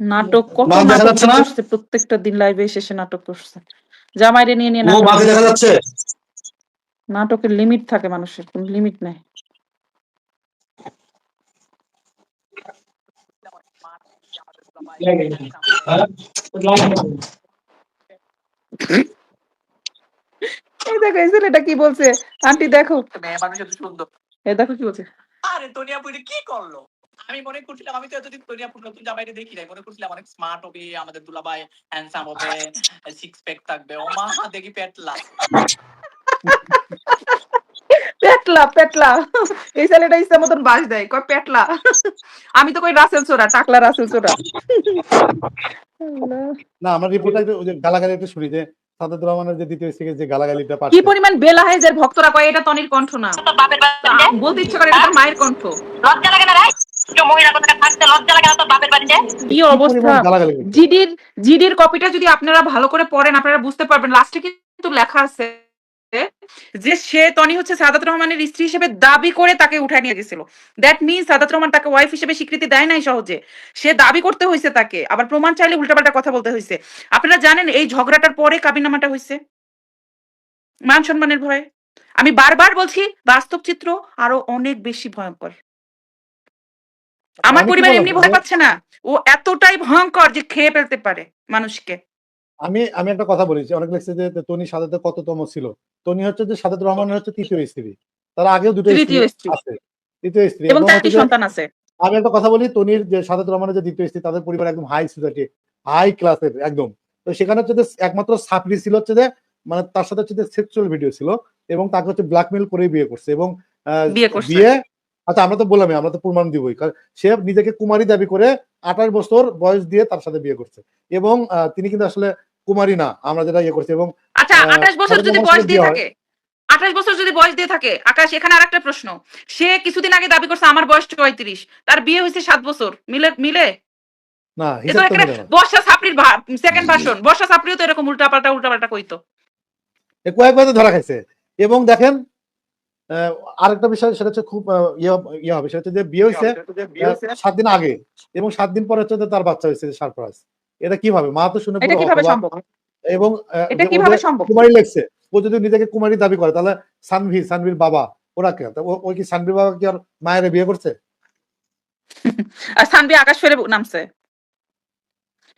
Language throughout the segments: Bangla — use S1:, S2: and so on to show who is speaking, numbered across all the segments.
S1: নাটক কত
S2: দেখা
S1: নাটক
S2: যাচ্ছে না?
S1: করছে? প্রত্যেকটা দিন লাইভে এসে সে নাটক করছে। জামাইরে নিয়ে নিয়ে
S2: ও
S1: নাটক
S2: মাকে দেখা যাচ্ছে?
S1: নাটকের লিমিট থাকে মানুষের কোন লিমিট নাই। এই দেখো এই ছেলেটা কি বলছে? আন্টি দেখো।
S3: মেয়ে মানুষ এত সুন্দর
S1: এই দেখো কি বলছে।
S3: আরে তোনিয়া পুরি কি করল? আমি মনে করছিলাম আমি তো এতদিন পুরি নতুন জামাইরে দেখি নাই। মনে করছিলাম অনেক স্মার্ট হবে আমাদের দুলাভাই হ্যান্ডসাম হবে সিক্স প্যাক থাকবে। ও মা দেখি পেটলা।
S1: পেটলা পেটলা। এই ছেলেটা ইচ্ছা মতন বাস দেয় কয় পেটলা। আমি তো কই রাসেল চোরা টাকলা রাসেল চোরা
S4: না আমরা রিপোর্টটা একটু ওই যে গালাগালি একটু শুনি যে সাদাত রহমানের যে দ্বিতীয় স্ত্রীকে যে গালাগালিটা
S1: কি পরিমাণ বেলা হাইজের ভক্তরা কয় এটা তনির কণ্ঠ না।
S5: তোর
S1: বলতে ইচ্ছে করে এটা মায়ের কণ্ঠ।
S5: লজ্জা লাগে না রাই
S1: কি অবস্থা। জিডির জিডির কপিটা যদি আপনারা ভালো করে পড়েন আপনারা বুঝতে পারবেন। লাস্টে কিন্তু লেখা আছে যে সে তনি হচ্ছে সাদাত রহমানের স্ত্রী হিসেবে দাবি করে তাকে উঠায় নিয়ে গেছিল। দ্যাট মিন সাদাত রহমান তাকে ওয়াইফ হিসেবে স্বীকৃতি দেয় নাই সহজে। সে দাবি করতে হয়েছে তাকে আবার প্রমাণ চাইলে উল্টাপাল্টা কথা বলতে হয়েছে। আপনারা জানেন এই ঝগড়াটার পরে কাবিনামাটা হয়েছে? মান সম্মানের ভয়ে। আমি বারবার বলছি বাস্তব চিত্র আরও অনেক বেশি ভয়ঙ্কর। আমার পরিবার এমনি ভয় পাচ্ছে না। ও এতটাই ভয়ঙ্কর যে খেয়ে ফেলতে পারে মানুষকে।
S4: আমি আমি একটা কথা বলেছি অনেক লেগেছে যে তনি সাদাতে কততম ছিল? তনি হচ্ছে যে সাদাত রহমানের হচ্ছে তৃতীয় স্ত্রী। তার আগেও দুটো স্ত্রী
S1: তৃতীয় স্ত্রী।
S4: আছে। তৃতীয় স্ত্রী।
S1: এবং কি সন্তান আছে।
S4: আমি একটা কথা বলি তনির যে সাদাত রহমানের যে দ্বিতীয় স্ত্রী তাদের পরিবার একদম হাই সোসাইটি হাই ক্লাসের একদম। তো সেখানে হচ্ছে যে একমাত্র সাপড়ি ছিল হচ্ছে যে মানে তার সাথে হচ্ছে যে সেক্সুয়াল ভিডিও ছিল এবং তাকে হচ্ছে ব্ল্যাকমেল করে বিয়ে করছে এবং।
S1: বিয়ে
S4: আচ্ছা আমরা তো বললামই আমরা তো প্রমাণ দিবই। কারণ সে নিজেকে কুমারী দাবি করে আঠাশ বছর বয়স দিয়ে তার সাথে বিয়ে করছে। এবং তিনি কিন্তু আসলে কুমারী না আমরা যেটা ইয়ে করছি। এবং
S1: আচ্ছা আঠাশ বছর যদি বয়স দিয়ে থাকে আঠাশ বছর যদি বয়স দিয়ে থাকে আকাশ এখানে আর একটা প্রশ্ন। সে কিছুদিন আগে দাবি করছে আমার বয়স পঁয়ত্রিশ তার বিয়ে হয়েছে সাত বছর। মিলে মিলে?
S4: না।
S1: বর্ষা সাপড়ির সেকেন্ড ভার্সন বর্ষা সাপড়িও তো এরকম উল্টা পাল্টা উল্টা পাল্টা কইতো।
S4: এ কয়েক ধরা খাইছে। এবং দেখেন আরেকটা বিষয় সেটা হচ্ছে খুব ইয়ে ইয়ে হবে। সেটা হচ্ছে যে বিয়ে হয়েছে সাত দিন আগে এবং সাত দিন পরে হচ্ছে তার বাচ্চা হয়েছে সারপ্রাইজ। এটা কীভাবে মা তো শুনে এবং কুমারী লেগছে ও যদি নিজেকে কুমারী দাবি করে তাহলে সানভি সানভির বাবা ওরা কে? ওই কি সানভির বাবা কি আর মায়ের বিয়ে করছে?
S1: আর সানবি আকাশ ফেলে নামছে।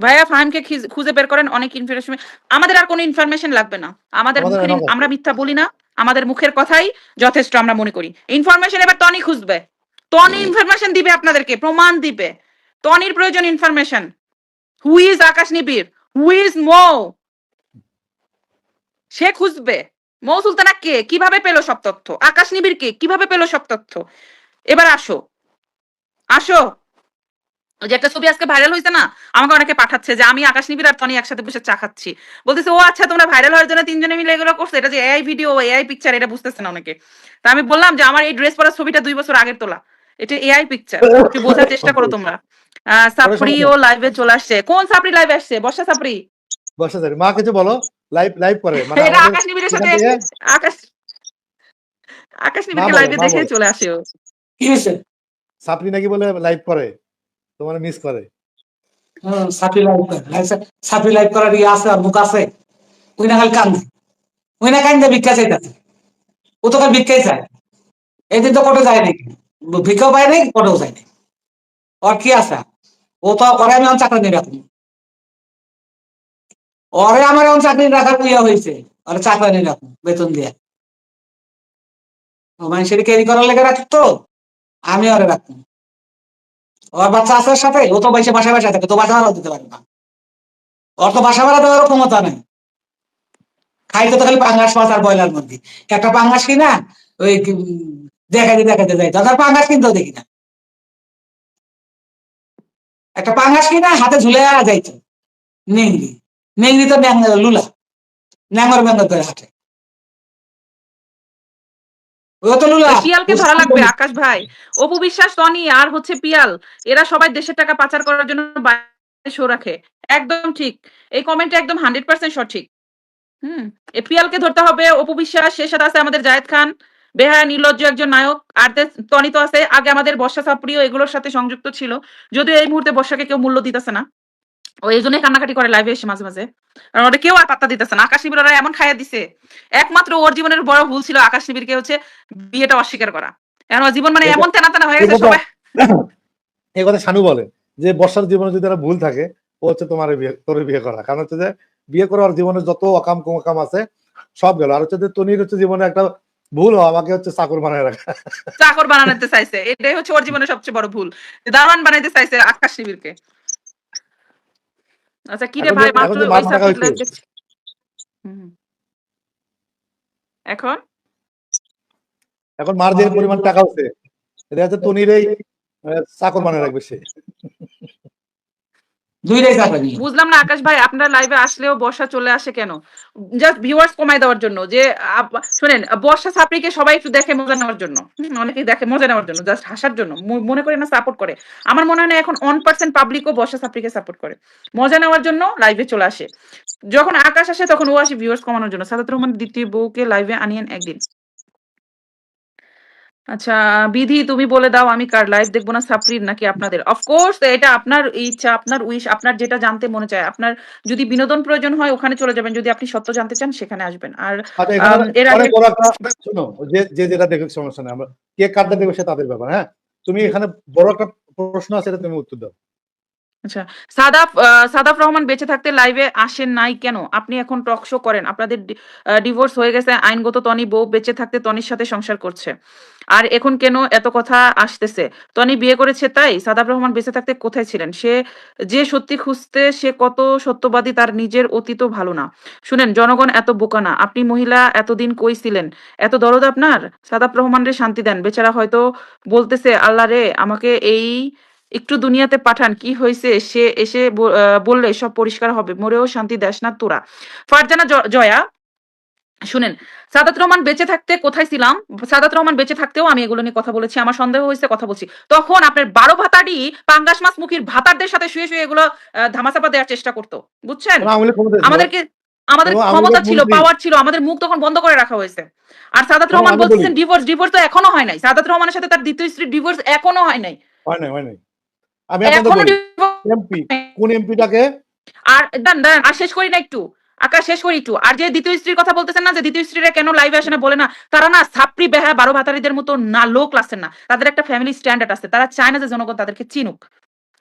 S1: ভাইয়া ফাহিমকে খিজ- খুঁজে বের করেন অনেক ইনফরমেশন আমাদের আর কোনো ইনফরমেশন লাগবে না। আমাদের। আমরা মিথ্যা বলি না। আমাদের মুখের কথাই যথেষ্ট আমরা মনে করি। ইনফরমেশন এবার টনি খুঁজবে। টনি ইনফরমেশন দিবে আপনাদেরকে প্রমাণ দিবে। টনির প্রয়োজন information who is Akash Nibir who is Mou? সে খুঁজবে। মৌ সুলতানা কে? কীভাবে পেল সব তথ্য? আকাশ নিবির কে? কীভাবে পেল সব তথ্য? এবার আসো। আসো। যে একটা ছবি আজকে ভাইরাল হয়েছে না আমাকে অনেকে পাঠাচ্ছে যে আমি আকাশ নিবির আর তনি একসাথে বসে চা খাচ্ছি। বলতেছে ও আচ্ছা তোমরা ভাইরাল হওয়ার জন্য তিনজনে মিলে এগুলো করছ এটা যে এআই ভিডিও এআই পিকচার এটা বুঝতেছে না অনেকে। তা আমি বললাম যে আমার এই ড্রেস পরা ছবিটা দুই বছর আগের তোলা এটা এআই পিকচার একটু বোঝার চেষ্টা করো তোমরা। আহ, সাপড়ি ও লাইভে চলে আসছে। কোন সাপড়ি লাইভে আসছে? বর্ষা সাপড়ি
S4: বর্ষা মা কিছু বলো লাইভ লাইভ করে মানে
S1: এটা আকাশ নিবিরের সাথে আকাশ আকাশ নিবিরকে লাইভে দেখে চলে আসে ও।
S2: কি হয়েছে?
S4: সাপড়ি নাকি বলে লাইভ করে? তোমার মিস করে।
S2: লাইভ করে। সাপি লাইভ করার ইয়ে আছে আর মুখ আছে। ওই না খালি ওই না কান্দে ভিক্ষা ও তো খালি ভিক্ষাই চায়। তো যায় নাকি ভিক্ষাও পায় নাই কোটেও যায় নাই। ওর কি আছে? ও তো ওরে আমি এখন চাকরি নিয়ে রাখুন ওরে আমার এখন চাকরি রাখার ইয়ে হয়েছে ওরে চাকরি নিয়ে রাখুন বেতন দিয়ে। মানুষের ক্যারি করার লেগে রাখতো, আমি ওরে রাখুন ওর বাচ্চা আছে সাথে? ও তো বাইসে বাসা বাসা থাকে, তো বাসা ভাড়া দিতে পারে না। ওর তো বাসা ভাড়া দেওয়ারও ক্ষমতা নেই। খাইতে তো খালি পাঙ্গাস মাছ আর ব্রয়লার মুরগি। একটা পাঙ্গাস কিনা, ওই দেখাতে দেখাতে যাই। তাদের পাঙ্গাস কিনতেও দেখি না। একটা পাঙ্গাস কিনা, হাতে ঝুলে যাইতো। নেংরি নেংরি তো ন্যাং লুলা। ন্যাঙ্গর ম্যাঙ্গর করে লুলা
S1: পিয়ালকে ধরা লাগবে আকাশ ভাই। অপু বিশ্বাস টনি আর হচ্ছে পিয়াল এরা সবাই দেশের টাকা পাচার করার জন্য বাইরে শো রাখে। একদম ঠিক। এই কমেন্ট একদম হান্ড্রেড পার্সেন্ট সঠিক। হুম। এ পিয়ালকে ধরতে হবে অপু বিশ্বাস সে সাথে আছে আমাদের জায়েদ খান। বেহায়া নির্লজ্জ একজন নায়ক। আর টনি তো আছে। আগে আমাদের বর্ষা সাপ্রিয় এগুলোর সাথে সংযুক্ত ছিল। যদিও এই মুহূর্তে বর্ষাকে কেউ মূল্য দিতেছে না। ও এই জন্যই কান্নাকাটি করে লাইভে এসে মাঝে মাঝে। কারণ ওটা কেউ আর পাত্তা দিতেছে না। আকাশ নিবির ওরা এমন খাইয়া দিছে। একমাত্র ওর জীবনের বড় ভুল ছিল আকাশ নিবিরকে হচ্ছে বিয়েটা অস্বীকার করা। ওর জীবন মানে এমন তেনা তেনা হয়ে গেছে সবাই
S4: এই কথা শানু বলে যে বর্ষার জীবনে যদি একটা ভুল থাকে ও হচ্ছে তোমার বিয়ে তোর বিয়ে করা। কারণ হচ্ছে যে বিয়ে করার জীবনে যত অকাম কুমকাম আছে সব গেল। আর হচ্ছে যে তনির হচ্ছে জীবনে একটা ভুল হওয়া আমাকে হচ্ছে চাকর বানায় রাখা।
S1: চাকর বানাতে চাইছে। এটাই হচ্ছে ওর জীবনের সবচেয়ে বড় ভুল। দারোয়ান বানাইতে চাইছে আকাশ নিবিরকে আচ্ছা কি রে ভাই
S4: যে-
S1: মাত্র ওই সাবজেক্ট। হুম। এখন
S4: এখন মার্জিনের পরিমাণ টাকা হচ্ছে এটা হচ্ছে তনির এই চাকর মানে রাখবে সে
S2: দুইটাই
S1: বুঝলাম না আকাশ ভাই আপনার লাইভে আসলেও বর্ষা চলে আসে কেন? জাস্ট ভিউয়ার্স কমাই দেওয়ার জন্য যে শুনেন বর্ষা সাপড়িকে সবাই একটু দেখে মজা নেওয়ার জন্য। অনেকেই দেখে মজা নেওয়ার জন্য জাস্ট হাসার জন্য মনে করে না সাপোর্ট করে। আমার মনে হয় না এখন ওয়ান পার্সেন্ট পাবলিকও বর্ষা সাপড়িকে সাপোর্ট করে। মজা নেওয়ার জন্য লাইভে চলে আসে। যখন আকাশ আসে তখন ও আসে ভিউয়ার্স কমানোর জন্য। সাদাত রহমান দ্বিতীয় বউকে লাইভে আনিয়েন একদিন। আচ্ছা বিধি তুমি বলে দাও আমি কার লাইভ দেখব না সাপ্রির নাকি আপনাদের? অফকোর্স এটা আপনার ইচ্ছা আপনার উইশ আপনার যেটা জানতে মনে চায়। আপনার যদি বিনোদন প্রয়োজন হয় ওখানে চলে যাবেন। যদি আপনি সত্য জানতে চান সেখানে আসবেন। আর
S4: আচ্ছা
S1: এর আগে-
S4: শোনো যে যেটা দেখে সমস্যা নেই। আমরা কে কার্ডটা দেখবে সে তাদের ব্যাপার হ্যাঁ? তুমি এখানে বড় একটা প্রশ্ন আছে এটা তুমি উত্তর দাও।
S1: আচ্ছা সাদাফ আহ, সাদাফ রহমান বেঁচে থাকতে লাইভে আসেন নাই কেন? আপনি এখন টক শো করেন। আপনাদের ডিভোর্স হয়ে গেছে আইনগত তনি বউ বেঁচে থাকতে তনির সাথে সংসার করছে। আর এখন কেন এত কথা আসতেছে? তনি বিয়ে করেছে তাই? সাদাফ রহমান বেঁচে থাকতে কোথায় ছিলেন? সে যে সত্যি খুঁজতে সে কত সত্যবাদী তার নিজের অতীতও ভালো না। শুনেন জনগণ এত বোকা না। আপনি মহিলা এতদিন কই ছিলেন? এত দরদ আপনার? সাদাফ রহমান রে শান্তি দেন। বেচারা হয়তো বলতেছে আল্লাহ রে আমাকে এই একটু দুনিয়াতে পাঠান কি হয়েছে সে এসে বললে সব পরিষ্কার হবে মরেও শান্তি দেশ না তোরা। ফারজানা জয়া শুনেন সাদাত রহমান বেঁচে থাকতে কোথায় ছিলাম? সাদাত রহমান বেঁচে থাকতেও আমি এগুলো নিয়ে কথা বলেছি আমার সন্দেহ হয়েছে কথা বলছি। তখন আপনার বারো ভাতারই পাঙ্গাস মাছ মুখীর ভাতারদের সাথে শুয়ে শুয়ে এগুলো ধামাচাপা দেওয়ার চেষ্টা করতো বুঝছেন। আমাদেরকে আমাদের ক্ষমতা ছিল পাওয়ার ছিল আমাদের মুখ তখন বন্ধ করে রাখা হয়েছে। আর সাদাত রহমান বলছেন ডিভোর্স ডিভোর্স তো এখনও হয় নাই। সাদাত রহমানের সাথে তার দ্বিতীয় স্ত্রী ডিভোর্স এখনও হয় নাই।
S4: হয় নাই হয় নাই। আমি আপনাদের এমপি কোন এমপিটাকে
S1: আর দাঁড়ান দাঁড়ান আর শেষ করি না একটু। আকাশ শেষ করি একটু। আর যে দ্বিতীয় স্ত্রীর কথা বলতেছেন না যে দ্বিতীয় স্ত্রীরা কেন লাইভে আসে না বলে না। তারা না ছাপরি বেহা বারো ভাতারিদের মতো না লো ক্লাসের না। তাদের একটা ফ্যামিলি স্ট্যান্ডার্ড আছে। তারা চায় না যে জনগণ তাদেরকে চিনুক।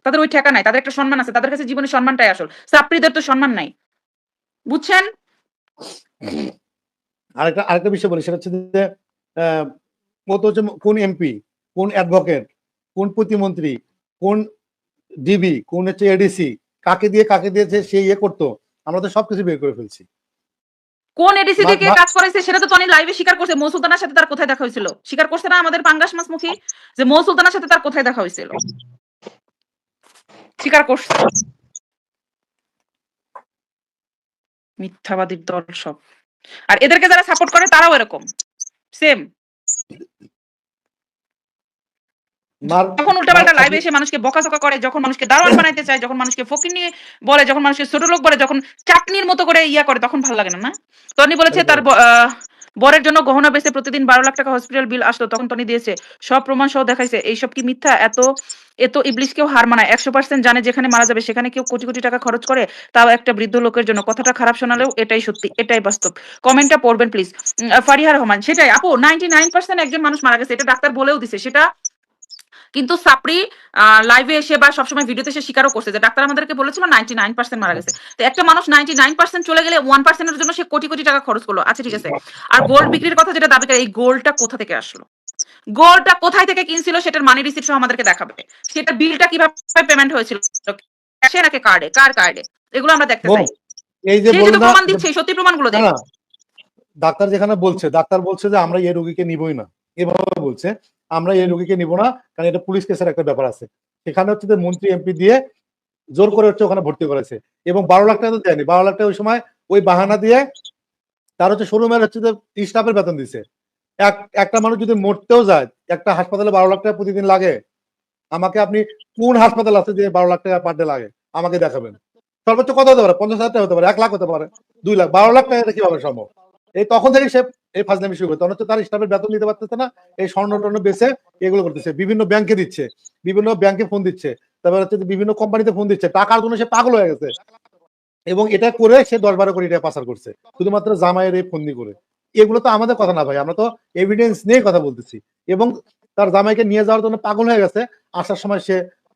S1: তাদের ওই ঠেকা নাই। তাদের একটা সম্মান আছে। তাদের কাছে জীবনের সম্মানটাই আসল। ছাপরিদের তো সম্মান নাই। বুঝছেন?
S4: আরেকটা আরেকটা বিষয় বলি সেটা হচ্ছে যে আহ, ও তো হচ্ছে কোন এমপি কোন অ্যাডভোকেট কোন প্রতিমন্ত্রী কোন ডিবি কোন হচ্ছে এডিসি কাকে দিয়ে কাকে দিয়েছে সে ইয়ে করতো আমরা তো সবকিছু বের করে ফেলছি।
S1: কোন এডিসি থেকে কাজ করাইছে সেটা তো টনি লাইভে স্বীকার করছে মৌ সুলতানার সাথে তার কোথায় দেখা হয়েছিল? স্বীকার করছে না আমাদের পাঙ্গাস মাসমুখী যে মৌ সুলতানার সাথে তার কোথায় দেখা হয়েছিল? স্বীকার করছে। মিথ্যাবাদীর দল সব। আর এদেরকে যারা সাপোর্ট করে তারাও এরকম। সেম যখন উল্টাপাল্টা লাইভে এসে মানুষকে বকাঝকা করে যখন মানুষকে দারোয়ান বানাইতে চায় যখন মানুষকে ফকির নিয়ে বলে যখন মানুষকে ছোট লোক বলে যখন চাটনির মতো করে ইয়া করে তখন ভালো লাগে না না টনি বলেছে তার বরের জন্য গহনা বেচে প্রতিদিন বারো লাখ টাকা হসপিটাল বিল আসলো তখন টনি দিয়েছে। সব প্রমাণ সহ দেখাইছে এইসব কি মিথ্যা? এত এত ইবলিশ কেউ হার মানায়। একশো পার্সেন্ট জানে যেখানে মারা যাবে সেখানে কেউ কোটি কোটি টাকা খরচ করে তাও একটা বৃদ্ধ লোকের জন্য। কথাটা খারাপ শোনালেও এটাই সত্যি এটাই বাস্তব। কমেন্টটা পড়বেন প্লিজ ফারিহা রহমান সেটাই আপু নাইনটি নাইন পার্সেন্ট একজন মানুষ মারা গেছে এটা ডাক্তার বলেও দিছে সেটা কিন্তু সাপড়ি লাইভে এসে বা সবসময় ভিডিওতে এসে স্বীকারও করছে যে ডাক্তার আমাদেরকে বলেছিল নাইনটি নাইন পার্সেন্ট মারা গেছে। তো একটা মানুষ নাইনটি নাইন পার্সেন্ট চলে গেলে ওয়ান পার্সেন্টের জন্য সে কোটি কোটি টাকা খরচ করল। আচ্ছা ঠিক আছে। আর গোল্ড বিক্রির কথা যেটা দাবি করে এই গোল্ডটা কোথা থেকে আসলো? গোল্ডটা কোথায় থেকে কিনছিল সেটার মানি রিসিপ্ট সহ আমাদেরকে দেখাবে। সেটা বিলটা কীভাবে পেমেন্ট হয়েছিল? ক্যাশে নাকি কার্ডে কার কার্ডে এগুলো আমরা দেখতে চাই।
S4: এই যে
S1: প্রমাণ দিচ্ছে সত্যি প্রমাণগুলো দেখ।
S4: ডাক্তার যেখানে বলছে ডাক্তার বলছে যে আমরা এই রোগীকে নিবই না। এভাবে বলছে। আমরা এই রোগীকে নিব না, কারণ এটা পুলিশ কেসের একটা ব্যাপার আছে। সেখানে হচ্ছে মন্ত্রী, এমপি দিয়ে জোর করে হচ্ছে ওখানে ভর্তি করেছে। এবং বারো লাখ টাকা তো দেয়নি। বারো লাখ টাকা ওই সময় ওই বাহানা দিয়ে তার হচ্ছে শোরুমের হচ্ছে যে স্টাফের বেতন দিছে। এক, একটা মানুষ যদি মরতেও যায়, একটা হাসপাতালে বারো লাখ টাকা প্রতিদিন লাগে, আমাকে আপনি কোন হাসপাতাল আছে যে বারো লাখ টাকা পার ডে লাগে? আমাকে দেখাবেন। সর্বোচ্চ কত হতে পারে? পঞ্চাশ হাজার টাকা হতে পারে, এক লাখ হতে পারে, দুই লাখ। বারো লাখ টাকা কীভাবে সম্ভব? এই তখন থেকে সে এই ফাজলামি শুরু করে। তখন হচ্ছে তার স্টাফের বেতন দিতে পারতেছে না, এই স্বর্ণ টর্ণ বেচে এগুলো করতেছে, বিভিন্ন ব্যাংকে দিচ্ছে, বিভিন্ন ব্যাংকে ফোন দিচ্ছে, তারপর হচ্ছে বিভিন্ন কোম্পানিতে ফোন দিচ্ছে, টাকার জন্য সে পাগল হয়ে গেছে। এবং এটা করে সে দশ বারো কোটি টাকা পাচার করছে, শুধুমাত্র জামাইয়ের এই ফন্দি করে। এগুলো তো আমাদের কথা না ভাই, আমরা তো এভিডেন্স নিয়ে কথা বলতেছি। এবং তার জামাইকে নিয়ে যাওয়ার জন্য পাগল হয়ে গেছে, আসার সময় সে,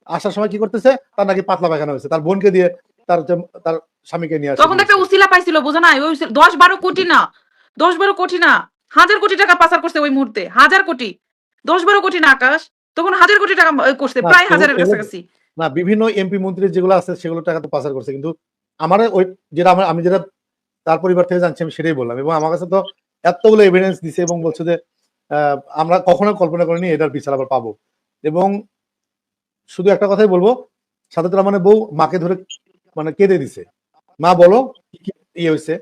S4: আসার সময় কি করতেছে, তার নাকি পাতলা পায়খানা হয়েছে, তার বোনকে দিয়ে তার তার স্বামীকে নিয়ে
S1: তখন একটা উসিলা পাইছিল, বোঝা নাই, ওই দশ বারো কোটি না দশ বারো কোটি না হাজার কোটি টাকা পাচার করছে ওই মুহূর্তে হাজার কোটি। দশ বারো কোটি না আকাশ তখন হাজার কোটি টাকা করছে প্রায় হাজারের কাছাকাছি।
S4: না বিভিন্ন এমপি মন্ত্রী যেগুলো আছে সেগুলো টাকা তো পাচার করছে কিন্তু আমার ওই যেটা আমার আমি যেটা তার পরিবার থেকে জানছি আমি সেটাই বললাম এবং আমার কাছে তো এতগুলো এভিডেন্স দিছে এবং বলছে যে আমরা কখনো কল্পনা করিনি এটার বিচার আবার পাবো। এবং শুধু একটা কথাই বলব সাথে সাদাত রহমানের বউ মাকে ধরে মানে কেঁদে দিছে। মা বলো কি ইয়ে হয়েছে?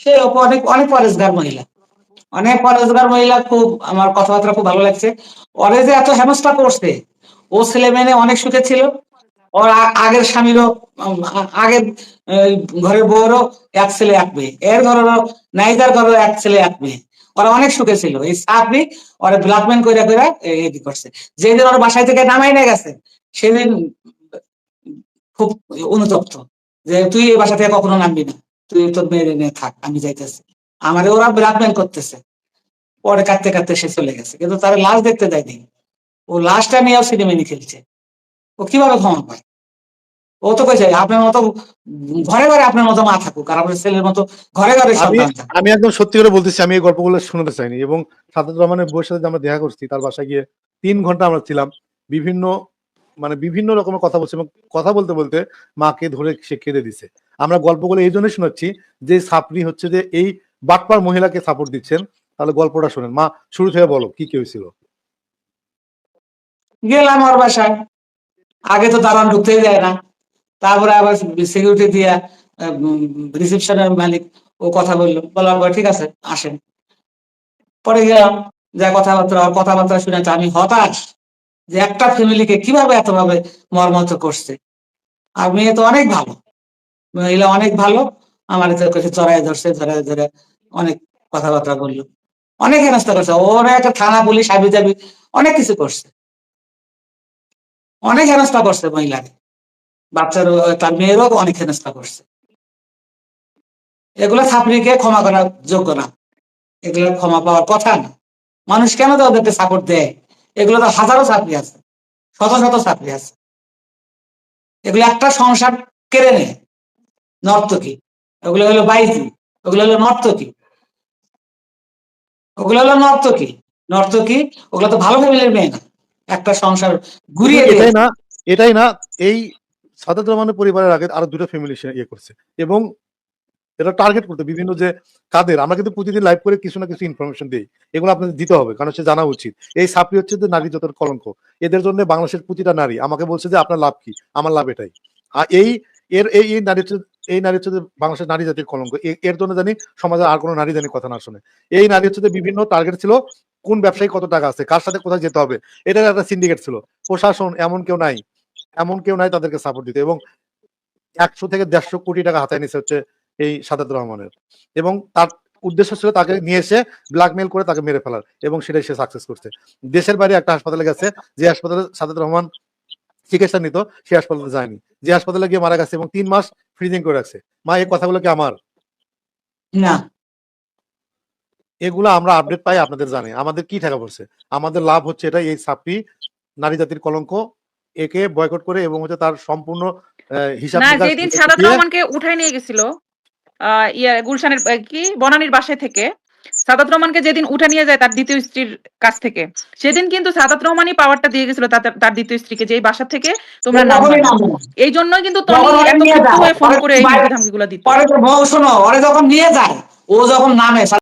S2: সে অনেক অনেক পরেশগার মহিলা। অনেক পরেশগার মহিলা খুব, আমার কথাবার্তা খুব ভালো লাগছে। ওরে যে এত হেনস্থা করছে, ও ছেলে মেয়ে অনেক সুখে ছিল। ওর আগের স্বামীরও আগের ঘরের বউরও এক ছেলে, এক মেয়ে। এর ঘরেরও নাইজার ঘরেরও এক ছেলে, এক মেয়ে। ওরা অনেক সুখে ছিল। এই চাকরি ওরা ব্ল্যাকমেল করে করে এদি করছে। যেদিন ওর বাসায় থেকে নামাই নিয়ে গেছে, সেদিন খুব অনুতপ্ত যে তুই এই বাসা থেকে কখনো নামবি না। তুই তোর মেয়ের নিয়ে থাক আমি যাইতেছি। আমারে ওরা ব্ল্যাকমেল করতেছে। পরে কাঁদতে কাঁদতে সে চলে গেছে। কিন্তু তার লাশ দেখতে দেয়নি। ও লাশটা নিয়েও সিনেমেনি খেলছে। ও কীভাবে ক্ষমা পায় ও তো কইছে আপনার মতো ঘরে ঘরে আপনার মতো মা থাকুক আর আপনার ছেলের মতো ঘরে ঘরে
S4: আমি একদম সত্যি করে বলতেছি আমি এই গল্পগুলো শুনতে চাইনি। এবং সাদাত রহমানের বউয়ের সাথে আমরা দেখা করছি তার বাসায় গিয়ে তিন ঘণ্টা আমরা ছিলাম। বিভিন্ন মানে বিভিন্ন রকমের কথা বলছে এবং কথা বলতে বলতে মাকে ধরে সে কেঁদে দিছে। আমরা গল্পগুলো এই জন্যই শোনাচ্ছি যে সাপরি হচ্ছে যে এই বাটপার মহিলাকে সাপোর্ট দিচ্ছেন। তাহলে গল্পটা শোনেন। মা শুরু থেকে বলো কি কি হয়েছিল?
S2: গেলাম ওর বাসায়। আগে তো দারোয়ান ঢুকতেই যায় না। তারপরে আবার সিকিউরিটি দিয়া রিসেপশনের মালিক ও কথা বলল। বললাম "বাবা, ঠিক আছে আসেন। পরে গেলাম যা কথাবার্তা কথাবার্তা শুনে আমি হতাশ যে একটা ফ্যামিলিকে কীভাবে এতভাবে মর্মত করছে? আর মেয়ে তো অনেক ভালো। মহিলা অনেক ভালো। আমার কাছে চড়াই ধরছে ধরে ধরে অনেক কথাবার্তা বলল। অনেক হেনস্থা করছে। ওরা একটা থানা পুলিশ, হাবি জাবি অনেক কিছু করছে। অনেক হেনস্থা করছে মহিলাকে বাচ্চারও, তার মেয়েরও অনেক হেনস্থা করছে। এগুলো ছাত্রীকে ক্ষমা করার যোগ্য না। এগুলো ক্ষমা পাওয়ার কথা না। মানুষ কেন তো ওদেরকে সাপোর্ট দেয়? এগুলো তো হাজারো ছাত্রী আছে, শত শত ছাত্রী আছে। এগুলো একটা সংসার কেড়ে নেয়। নর্তকী। ওগুলো হলো বাইজি ওগুলো হলো নর্তকী। ওগুলো হলো নর্তকী। নর্তকী ওগুলো তো ভালো ফ্যামিলির মেয়ে না। একটা সংসার ঘুরিয়ে
S4: এটাই না এটাই না এই সাদাত রহমানের পরিবারের আগে আরও দুটো ফ্যামিলি ইয়ে করছে। এবং এটা টার্গেট করতে বিভিন্ন যে কাদের আমরা কিন্তু প্রতিদিন লাইভ করে কিছু না কিছু ইনফরমেশন দিই। এগুলো আপনাদের দিতে হবে কারণ হচ্ছে জানা উচিত। এই সাপ্লি হচ্ছে যে নারী যতের কলঙ্ক। এদের জন্য বাংলাদেশের প্রতিটা নারী আমাকে বলছে যে আপনার লাভ কি? আমার লাভ এটাই। আর এই এর এই নারী এই নারী হচ্ছে বাংলাদেশের নারী জাতির কলঙ্ক। এর জন্য জানি সমাজে আর কোনো নারী জানি কথা না শুনে। এই নারী হচ্ছে বিভিন্ন টার্গেট ছিল, কোন ব্যবসায়ী কত টাকা আছে, কার সাথে কোথায় যেতে হবে, এটার একটা সিন্ডিকেট ছিল। প্রশাসন এমন কেউ নাই, এমন কেউ নাই তাদেরকে সাপোর্ট দিতে। এবং একশো থেকে দেড়শো কোটি টাকা হাতায় নিচ্ছে হচ্ছে এই সাদাত রহমানের। এবং তার উদ্দেশ্য ছিল তাকে নিয়ে এসে ব্ল্যাকমেল করে তাকে মেরে ফেলার এবং সেটাই সে সাকসেস করছে। দেশের বাইরে একটা হাসপাতালে গেছে, যে হাসপাতালে সাদাত রহমান চিকিৎসা নিত সেই হাসপাতালে যায়নি। যে হাসপাতালে গিয়ে মারা গেছে এবং তিন মাস ফ্রিজিং করে রাখছে। মা এই কথাগুলো কি আমার?
S2: না।
S4: এগুলো আমরা আপডেট পাই আপনাদের জানে আমাদের কি টাকা পড়ছে? আমাদের লাভ হচ্ছে এটা এই সাপড়ি নারী জাতির কলঙ্ক একে বয়কট করে এবং হচ্ছে তার সম্পূর্ণ হিসাব
S1: না যেদিন সাদাত রহমানকে উঠাই নিয়ে গেছিল ইয়া গুলশানের কি বনানীর বাসায় থেকে সাদাত রহমানকে যেদিন উঠে নিয়ে যায় তার দ্বিতীয় স্ত্রীর কাছ থেকে সেদিন কিন্তু সাদাত রহমানই পাওয়ারটা দিয়ে গেছিল তার দ্বিতীয় স্ত্রীকে যে এই বাসা থেকে তোমরা নাম।
S2: না।
S1: এই জন্যই কিন্তু তনি এত ক্ষুব্ধ হয়ে ফোন করে এই ধমকিগুলো দিত।
S2: পরে বউ শোনো ওরে যখন নিয়ে যায় ও যখন নামে